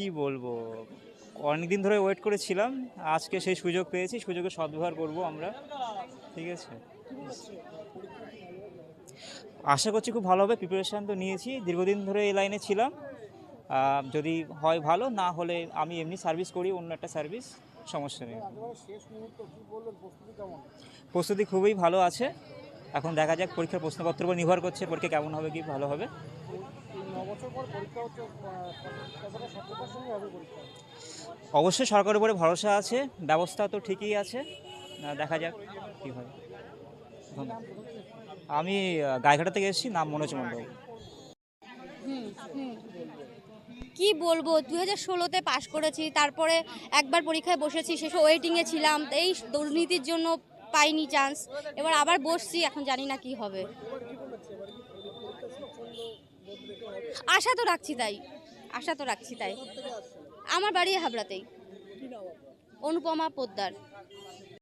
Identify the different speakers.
Speaker 1: কি বলব? অনেকদিন ধরে ওয়েট করেছিলাম, আজকে সেই সুযোগ পেয়েছি, সুযোগের সদ্ব্যবহার করব আমরা, ঠিক আছে? আশা করছি খুব ভালো হবে প্রিপারেশান তো নিয়েছি, দীর্ঘদিন ধরে এই লাইনে ছিলাম যদি হয় ভালো, না হলে আমি এমনি সার্ভিস করি, অন্য একটা সার্ভিস সমস্যা নেই। প্রস্তুতি খুবই ভালো আছে, এখন দেখা যাক পরীক্ষার প্রশ্নপত্র উপর নির্ভর করছে, পরীক্ষা কেমন হবে কি ভালো হবে। অবশ্যই সরকারের উপরে ভরসা আছে ব্যবস্থা তো ঠিকই আছে। দেখা যাক কী হয়। আমি আহ, গাইঘাটা থেকে এসেছি নাম মনোজ মণ্ডল।
Speaker 2: হুম কি বলব দু হাজার ষোলোতে পাশ করেছি তারপরে একবার পরীক্ষায় বসেছি শেষে ওয়েটিংয়ে ছিলাম এই দুর্নীতির জন্য পাইনি চান্স এবার আবার বসছি এখন জানি না কি হবে। আশা তো রাখছি তাই। আশা তো রাখছি তাই। আমার বাড়ি হাবড়াতেই। অনুপমা পোদ্দার।